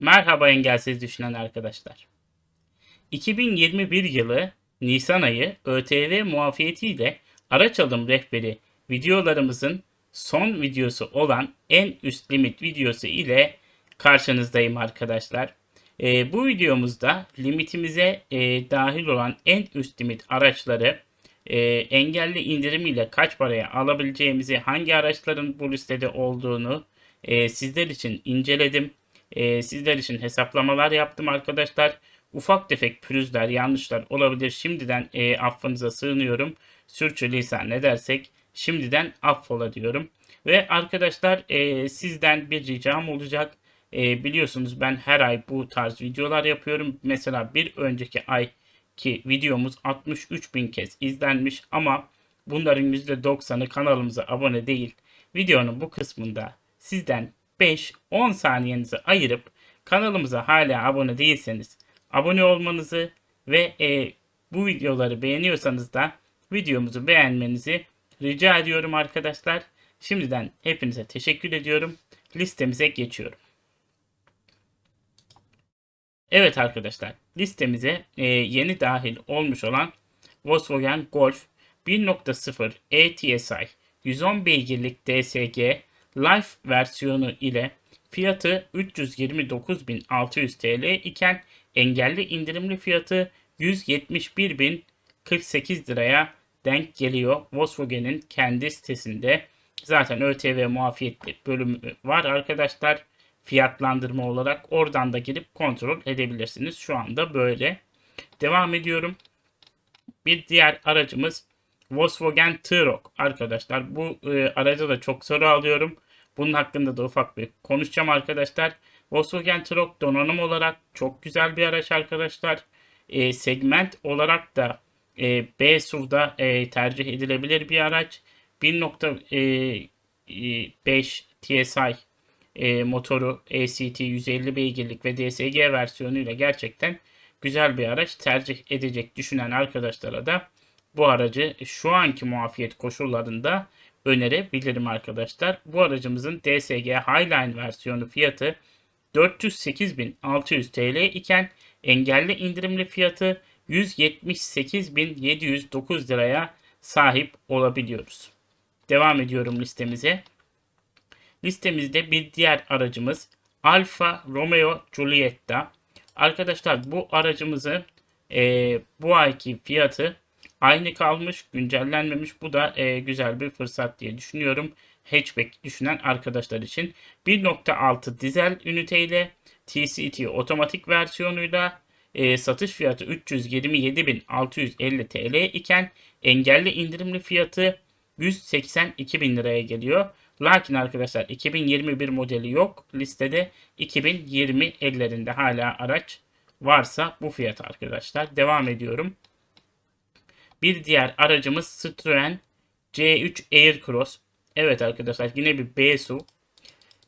Merhaba engelsiz düşünen arkadaşlar. 2021 yılı Nisan ayı ÖTV muafiyetiyle araç alım rehberi videolarımızın son videosu olan en üst limit videosu ile karşınızdayım arkadaşlar. Ee, bu videomuzda limitimize e, dahil olan en üst limit araçları e, engelli indirimiyle kaç paraya alabileceğimizi, hangi araçların bu listede olduğunu e, sizler için inceledim. E, sizler için hesaplamalar yaptım arkadaşlar. Ufak tefek pürüzler, yanlışlar olabilir. Şimdiden e, affınıza sığınıyorum. Sürçülisan ne dersek şimdiden affola diyorum. Ve arkadaşlar e, sizden bir ricam olacak. E, biliyorsunuz ben her ay bu tarz videolar yapıyorum. Mesela bir önceki ay ki videomuz 63 bin kez izlenmiş ama bunların %90'ı kanalımıza abone değil. Videonun bu kısmında sizden 5-10 saniyenizi ayırıp kanalımıza hala abone değilseniz abone olmanızı ve e, bu videoları beğeniyorsanız da videomuzu beğenmenizi rica ediyorum arkadaşlar. Şimdiden hepinize teşekkür ediyorum. Listemize geçiyorum. Evet arkadaşlar listemize e, yeni dahil olmuş olan Volkswagen Golf 1.0 ETSI 110 beygirlik DSG Life versiyonu ile fiyatı 329.600 TL iken engelli indirimli fiyatı 171.048 liraya denk geliyor. Volkswagen'in kendi sitesinde zaten ÖTV muafiyetli bölümü var arkadaşlar. Fiyatlandırma olarak oradan da girip kontrol edebilirsiniz. Şu anda böyle. Devam ediyorum. Bir diğer aracımız Volkswagen T-Roc arkadaşlar. Bu e, araca da çok soru alıyorum. Bunun hakkında da ufak bir konuşacağım arkadaşlar. Volkswagen T-Roc donanım olarak çok güzel bir araç arkadaşlar. E, segment olarak da e, B SUV'da e, tercih edilebilir bir araç. 1.5 TSI e, motoru ACT 150 beygirlik ve DSG versiyonuyla gerçekten güzel bir araç tercih edecek düşünen arkadaşlara da bu aracı şu anki muafiyet koşullarında önerebilirim arkadaşlar. Bu aracımızın DSG Highline versiyonu fiyatı 408.600 TL iken engelli indirimli fiyatı 178.709 liraya sahip olabiliyoruz. Devam ediyorum listemize. Listemizde bir diğer aracımız Alfa Romeo Giulietta. Arkadaşlar bu aracımızı e, bu ayki fiyatı aynı kalmış, güncellenmemiş. Bu da e, güzel bir fırsat diye düşünüyorum. Hatchback düşünen arkadaşlar için 1.6 dizel üniteyle TCT otomatik versiyonuyla e, satış fiyatı 327.650 TL iken engelli indirimli fiyatı 182.000 liraya geliyor. Lakin arkadaşlar 2021 modeli yok. Listede 2020 ellerinde hala araç varsa bu fiyat arkadaşlar. Devam ediyorum. Bir diğer aracımız Citroen C3 Aircross. Evet arkadaşlar yine bir B SUV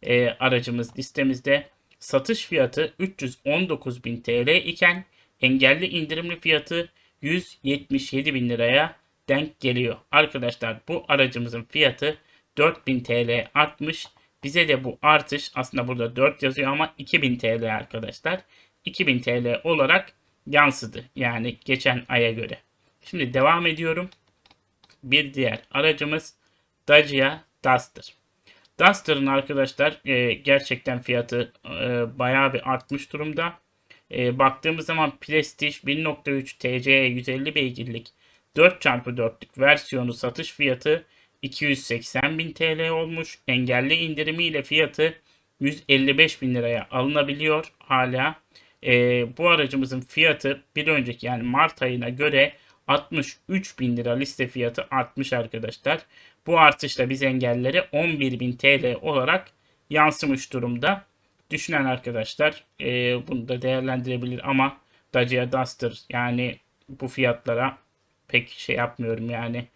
e, aracımız listemizde. Satış fiyatı 319.000 TL iken engelli indirimli fiyatı 177.000 liraya denk geliyor. Arkadaşlar bu aracımızın fiyatı 4000 TL artmış. Bize de bu artış aslında burada 4 yazıyor ama 2000 TL arkadaşlar. 2000 TL olarak yansıdı. Yani geçen aya göre. Şimdi devam ediyorum. Bir diğer aracımız Dacia Duster. Duster'ın arkadaşlar e, gerçekten fiyatı e, bayağı bir artmış durumda. E, baktığımız zaman Prestige 1.3 TC 150 beygirlik 4x4'lük versiyonu satış fiyatı 280 bin TL olmuş. Engelli indirimiyle fiyatı 155 bin liraya alınabiliyor hala. E, bu aracımızın fiyatı bir önceki yani Mart ayına göre 63 bin lira liste fiyatı artmış arkadaşlar. Bu artışla biz engellere 11 bin TL olarak yansımış durumda. Düşünen arkadaşlar e, bunu da değerlendirebilir ama Dacia Duster yani bu fiyatlara pek şey yapmıyorum yani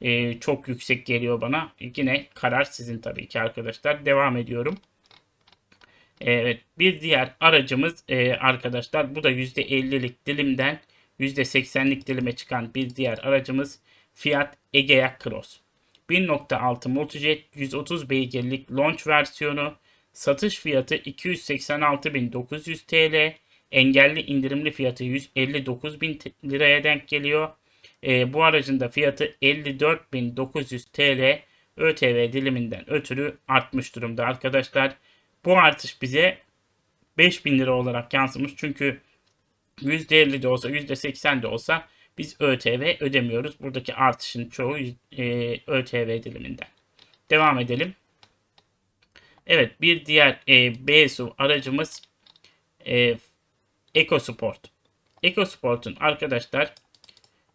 e, çok yüksek geliyor bana. Yine karar sizin tabii ki arkadaşlar. Devam ediyorum. Evet bir diğer aracımız e, arkadaşlar bu da %50'lik dilimden %80'lik dilime çıkan bir diğer aracımız Fiat Egea Cross. 1.6 Multijet 130 beygirlik launch versiyonu Satış fiyatı 286.900 TL. Engelli indirimli fiyatı 159.000 liraya denk geliyor. E, bu aracın da fiyatı 54.900 TL ÖTV diliminden ötürü artmış durumda arkadaşlar. Bu artış bize 5000 lira olarak yansımış. Çünkü %50 de olsa %80 de olsa biz ÖTV ödemiyoruz. Buradaki artışın çoğu e, ÖTV diliminden. Devam edelim. Evet bir diğer e, BSUV aracımız e, EcoSport. EcoSport'un arkadaşlar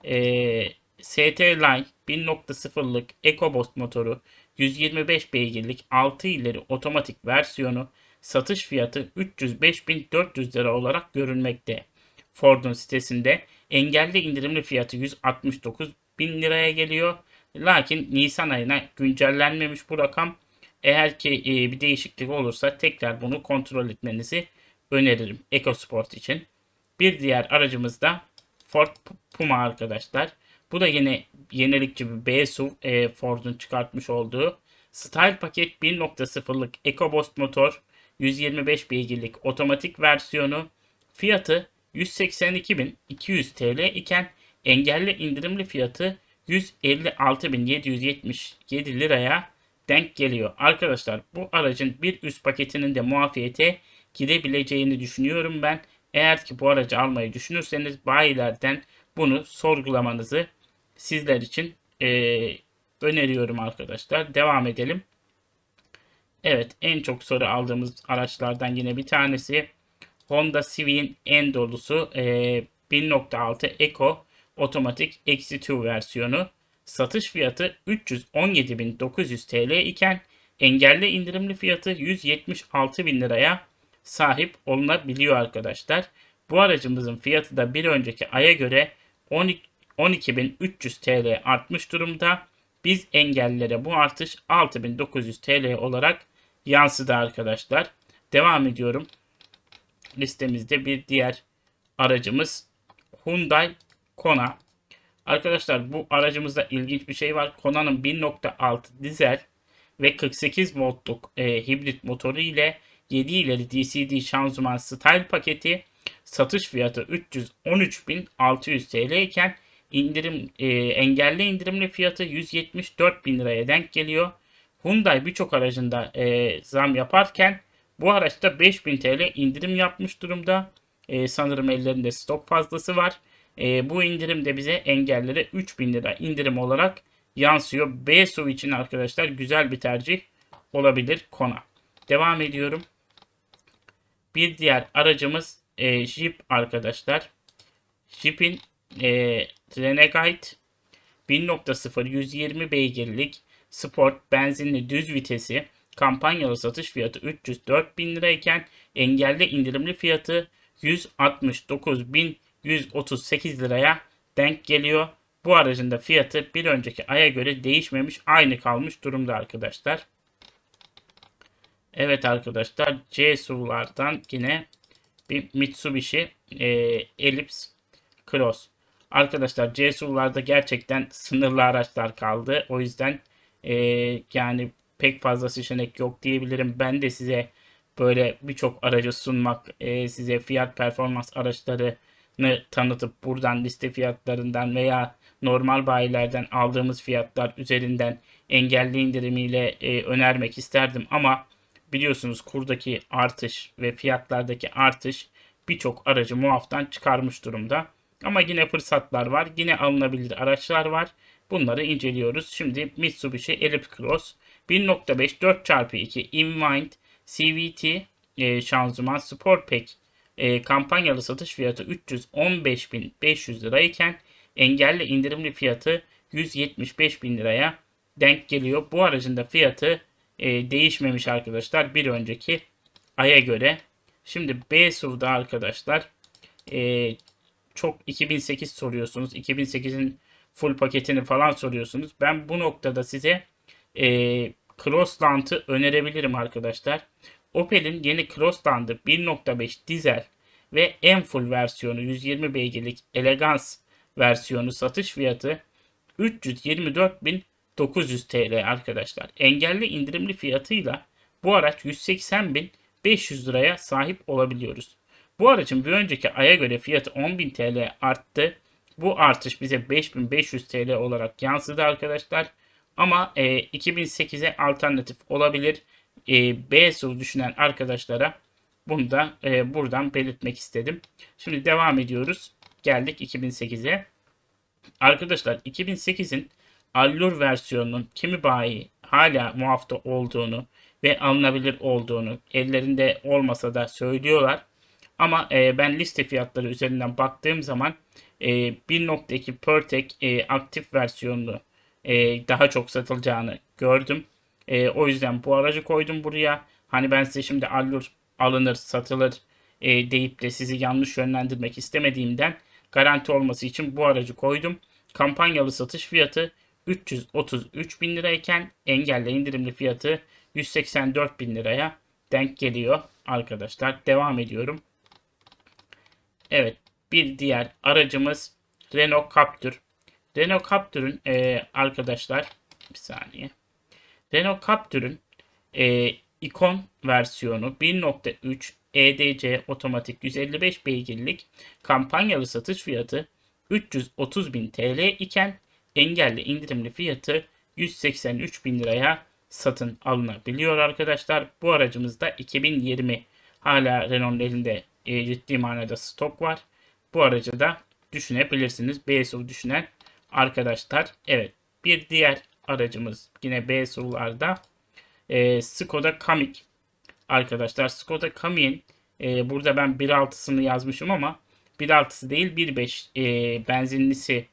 e, ST Line 1.0'lık EcoBoost motoru 125 beygirlik 6 ileri otomatik versiyonu satış fiyatı 305.400 lira olarak görülmekte. Ford'un sitesinde engelli indirimli fiyatı 169 bin liraya geliyor. Lakin Nisan ayına güncellenmemiş bu rakam. Eğer ki e, bir değişiklik olursa tekrar bunu kontrol etmenizi öneririm EcoSport için. Bir diğer aracımız da Ford Puma arkadaşlar. Bu da yine yenilikçi bir B SUV e, Ford'un çıkartmış olduğu. Style paket 1.0'lık EcoBoost motor 125 beygirlik otomatik versiyonu fiyatı 182.200 TL iken engelli indirimli fiyatı 156.777 liraya denk geliyor. Arkadaşlar bu aracın bir üst paketinin de muafiyete gidebileceğini düşünüyorum ben. Eğer ki bu aracı almayı düşünürseniz bayilerden bunu sorgulamanızı sizler için e, öneriyorum arkadaşlar. Devam edelim. Evet en çok soru aldığımız araçlardan yine bir tanesi Honda Civic'in en dolusu e, 1.6 Eco otomatik X2 versiyonu. Satış fiyatı 317.900 TL iken engelli indirimli fiyatı 176.000 liraya sahip olunabiliyor arkadaşlar. Bu aracımızın fiyatı da bir önceki aya göre 12.300 TL artmış durumda. Biz engellilere bu artış 6.900 TL olarak yansıdı arkadaşlar. Devam ediyorum. Listemizde bir diğer aracımız Hyundai Kona. Arkadaşlar bu aracımızda ilginç bir şey var. Kona'nın 1.6 dizel ve 48 voltluk e, hibrit motoru ile 7 ileri DCD şanzıman style paketi satış fiyatı 313.600 TL iken indirim e, engelli indirimli fiyatı 174.000 liraya denk geliyor. Hyundai birçok aracında e, zam yaparken bu araçta 5000 TL indirim yapmış durumda. E, sanırım ellerinde stok fazlası var. E, bu indirim de bize engellere 3000 lira indirim olarak yansıyor. B SUV için arkadaşlar güzel bir tercih olabilir Kona. Devam ediyorum. Bir diğer aracımız e, Jeep arkadaşlar. Jeep'in e, Renegade 1.0 120 beygirlik sport benzinli düz vitesi kampanyalı satış fiyatı 304 bin lirayken engelli indirimli fiyatı 169.138 liraya denk geliyor. Bu aracın da fiyatı bir önceki aya göre değişmemiş aynı kalmış durumda arkadaşlar. Evet arkadaşlar C SUV'lardan yine bir Mitsubishi e, Ellipse Cross. Arkadaşlar C SUV'larda gerçekten sınırlı araçlar kaldı. O yüzden e, yani pek fazla seçenek yok diyebilirim. Ben de size böyle birçok aracı sunmak, e, size fiyat performans araçlarını tanıtıp buradan liste fiyatlarından veya normal bayilerden aldığımız fiyatlar üzerinden engelli indirimiyle e, önermek isterdim ama biliyorsunuz kurdaki artış ve fiyatlardaki artış birçok aracı muaftan çıkarmış durumda. Ama yine fırsatlar var. Yine alınabilir araçlar var. Bunları inceliyoruz. Şimdi Mitsubishi Ellipse Cross 1.5 4x2 Inwind CVT e, şanzıman Sport Pack e, kampanyalı satış fiyatı 315.500 lira iken engelli indirimli fiyatı 175.000 liraya denk geliyor. Bu aracın da fiyatı e, değişmemiş arkadaşlar bir önceki aya göre. Şimdi B SUV'da arkadaşlar e, çok 2008 soruyorsunuz. 2008'in full paketini falan soruyorsunuz. Ben bu noktada size e, Crossland'ı önerebilirim arkadaşlar. Opel'in yeni Crossland'ı 1.5 dizel ve en full versiyonu 120 beygirlik Elegance versiyonu satış fiyatı 324.900 TL arkadaşlar. Engelli indirimli fiyatıyla bu araç 180.500 liraya sahip olabiliyoruz. Bu aracın bir önceki aya göre fiyatı 10.000 TL arttı. Bu artış bize 5500 TL olarak yansıdı arkadaşlar. Ama e, 2008'e alternatif olabilir. E, B SUV düşünen arkadaşlara bunu da e, buradan belirtmek istedim. Şimdi devam ediyoruz. Geldik 2008'e. Arkadaşlar 2008'in Allure versiyonunun kimi bayi hala muafta olduğunu ve alınabilir olduğunu ellerinde olmasa da söylüyorlar. Ama e, ben liste fiyatları üzerinden baktığım zaman e, 1.2 PerTec e, aktif versiyonunu e, daha çok satılacağını gördüm. E, o yüzden bu aracı koydum buraya. Hani ben size şimdi Allure alınır, satılır e, deyip de sizi yanlış yönlendirmek istemediğimden garanti olması için bu aracı koydum. Kampanyalı satış fiyatı 333 bin lirayken engelle indirimli fiyatı 184 bin liraya denk geliyor arkadaşlar. Devam ediyorum. Evet bir diğer aracımız Renault Captur. Renault Captur'un e, arkadaşlar bir saniye. Renault Captur'un e, ikon versiyonu 1.3 EDC otomatik 155 beygirlik kampanyalı satış fiyatı 330 bin TL iken engelli indirimli fiyatı 183 bin liraya satın alınabiliyor arkadaşlar. Bu aracımızda 2020 hala Renault'un elinde e, ciddi manada stok var. Bu aracı da düşünebilirsiniz. BSU düşünen arkadaşlar. Evet bir diğer aracımız yine BSU'larda e, Skoda Kamiq arkadaşlar. Skoda Kamiq'in e, burada ben 1.6'sını yazmışım ama 1.6'sı değil 1.5 e, benzinlisi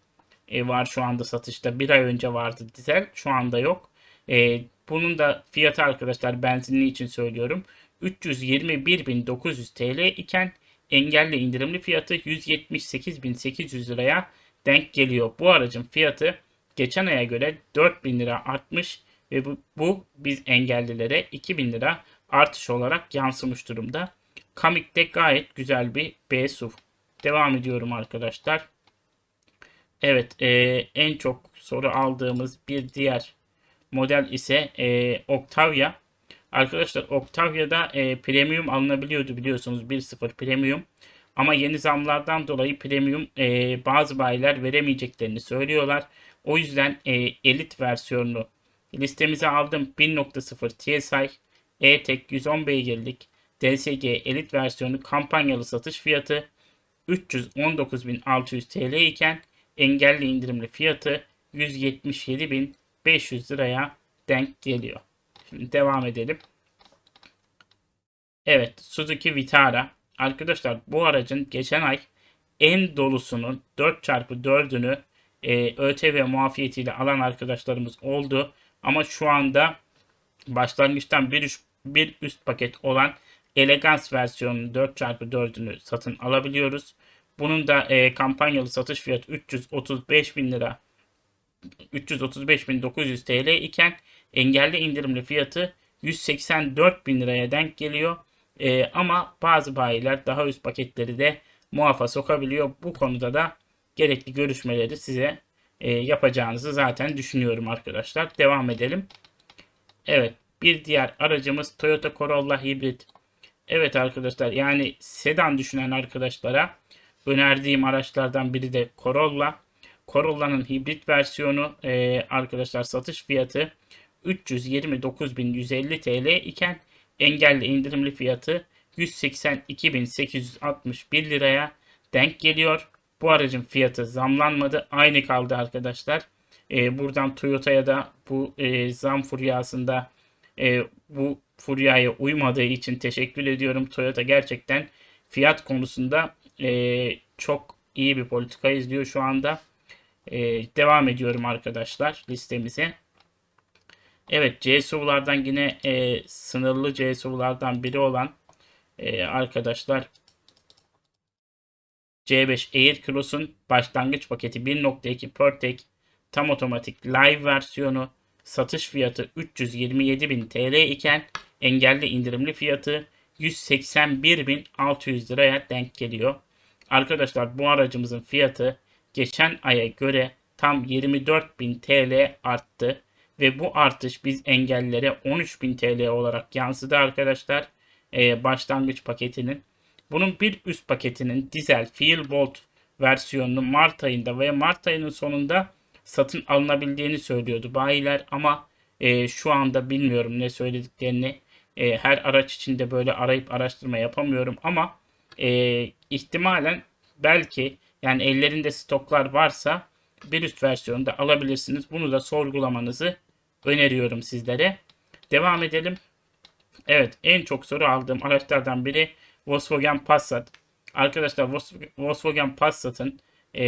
e, var şu anda satışta. Bir ay önce vardı dizel. Şu anda yok. E, bunun da fiyatı arkadaşlar benzinli için söylüyorum. 321.900 TL iken engelli indirimli fiyatı 178.800 liraya denk geliyor. Bu aracın fiyatı geçen aya göre 4000 lira artmış ve bu, bu biz engellilere 2000 lira artış olarak yansımış durumda. Kamik'te gayet güzel bir B. Devam ediyorum arkadaşlar. Evet e, en çok soru aldığımız bir diğer model ise e, Octavia. Arkadaşlar Octavia'da e, premium alınabiliyordu biliyorsunuz 1.0 premium. Ama yeni zamlardan dolayı premium e, bazı bayiler veremeyeceklerini söylüyorlar. O yüzden e, elit versiyonunu listemize aldım. 1.0 TSI E-Tech 110 beygirlik DSG elit versiyonu kampanyalı satış fiyatı 319.600 TL iken engelli indirimli fiyatı 177.500 liraya denk geliyor. Şimdi devam edelim. Evet Suzuki Vitara. Arkadaşlar bu aracın geçen ay en dolusunun 4x4'ünü e, ÖTV muafiyetiyle alan arkadaşlarımız oldu. Ama şu anda başlangıçtan bir üst, bir üst paket olan Elegance versiyonunun 4x4'ünü satın alabiliyoruz. Bunun da e, kampanyalı satış fiyatı 335 bin lira 335.900 TL iken engelli indirimli fiyatı 184 bin liraya denk geliyor. E, ama bazı bayiler daha üst paketleri de muafa sokabiliyor. Bu konuda da gerekli görüşmeleri size e, yapacağınızı zaten düşünüyorum arkadaşlar. Devam edelim. Evet bir diğer aracımız Toyota Corolla Hibrit. Evet arkadaşlar yani sedan düşünen arkadaşlara önerdiğim araçlardan biri de Corolla. Corolla'nın hibrit versiyonu e, arkadaşlar satış fiyatı 329.150 TL iken engelli indirimli fiyatı 182.861 liraya denk geliyor. Bu aracın fiyatı zamlanmadı. Aynı kaldı arkadaşlar. E, buradan Toyota'ya da bu e, zam furyasında e, bu furyaya uymadığı için teşekkür ediyorum. Toyota gerçekten fiyat konusunda e, çok iyi bir politika izliyor şu anda. E, devam ediyorum arkadaşlar listemize. Evet CSU'lardan yine e, sınırlı CSU'lardan biri olan e, arkadaşlar C5 Air Cross'un başlangıç paketi 1.2 PerTec tam otomatik live versiyonu satış fiyatı 327.000 TL iken engelli indirimli fiyatı 181.600 liraya denk geliyor. Arkadaşlar bu aracımızın fiyatı geçen aya göre tam 24.000 TL arttı. Ve bu artış biz engellere 13.000 TL olarak yansıdı arkadaşlar. Ee, başlangıç paketinin. Bunun bir üst paketinin dizel Fuel Bolt versiyonunu Mart ayında ve Mart ayının sonunda satın alınabildiğini söylüyordu bayiler ama e, şu anda bilmiyorum ne söylediklerini. E, her araç içinde böyle arayıp araştırma yapamıyorum ama e, ihtimalen belki yani ellerinde stoklar varsa bir üst versiyonu da alabilirsiniz. Bunu da sorgulamanızı öneriyorum sizlere. Devam edelim. Evet en çok soru aldığım araçlardan biri Volkswagen Passat. Arkadaşlar Volkswagen Passat'ın e,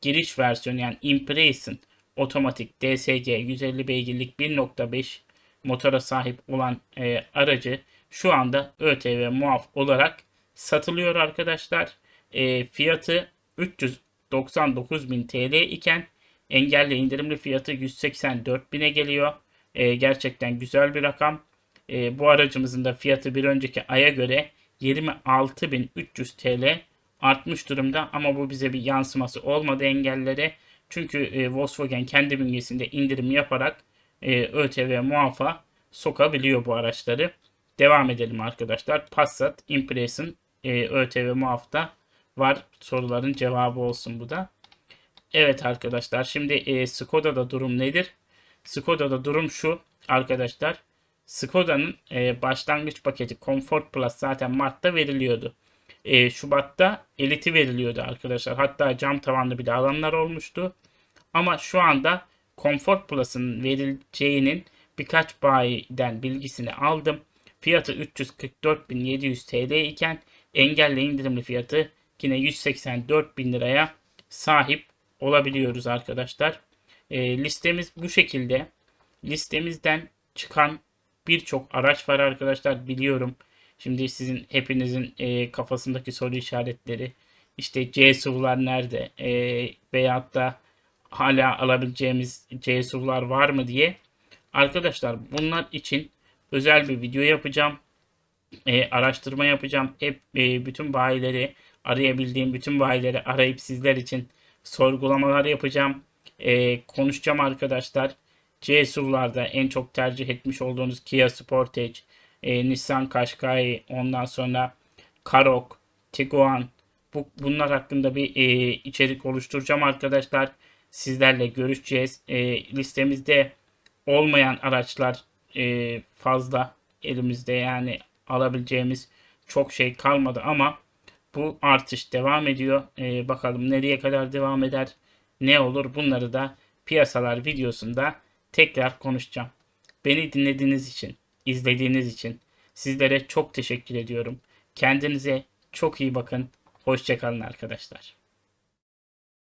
giriş versiyonu yani Impression otomatik DSG 150 beygirlik 1.5 motora sahip olan e, aracı şu anda ÖTV muaf olarak satılıyor arkadaşlar. E, fiyatı 399.000 TL iken engelli indirimli fiyatı 184.000'e geliyor. E, gerçekten güzel bir rakam. E, bu aracımızın da fiyatı bir önceki aya göre 26.300 TL artmış durumda ama bu bize bir yansıması olmadı engellere. Çünkü e, Volkswagen kendi bünyesinde indirim yaparak e, ÖTV muafa sokabiliyor bu araçları. Devam edelim arkadaşlar. Passat, Impression, e, ÖTV muafta var. Soruların cevabı olsun bu da. Evet arkadaşlar şimdi e, Skoda'da durum nedir? Skoda'da durum şu arkadaşlar. Skoda'nın e, başlangıç paketi Comfort Plus zaten Mart'ta veriliyordu. E, Şubat'ta Elite'i veriliyordu arkadaşlar. Hatta cam tavanlı bile alanlar olmuştu. Ama şu anda Comfort Plus'ın verileceğinin birkaç bayiden bilgisini aldım. Fiyatı 344.700 TL iken engelli indirimli fiyatı yine 184.000 liraya sahip olabiliyoruz arkadaşlar. E, listemiz bu şekilde. Listemizden çıkan birçok araç var arkadaşlar biliyorum. Şimdi sizin hepinizin e, kafasındaki soru işaretleri işte C-SUV'lar nerede e, veyahut da hala alabileceğimiz C-SUV'lar var mı diye. Arkadaşlar bunlar için özel bir video yapacağım. E, araştırma yapacağım. Hep e, bütün bayileri arayabildiğim bütün bayileri arayıp sizler için sorgulamalar yapacağım. E, konuşacağım arkadaşlar. C-SUV'larda en çok tercih etmiş olduğunuz Kia Sportage, e, Nissan Qashqai, ondan sonra Karok, Tiguan bu, bunlar hakkında bir e, içerik oluşturacağım arkadaşlar. Sizlerle görüşeceğiz. E, listemizde olmayan araçlar e, fazla elimizde yani alabileceğimiz çok şey kalmadı ama bu artış devam ediyor. E, bakalım nereye kadar devam eder, ne olur bunları da piyasalar videosunda tekrar konuşacağım. Beni dinlediğiniz için, izlediğiniz için sizlere çok teşekkür ediyorum. Kendinize çok iyi bakın. Hoşçakalın arkadaşlar.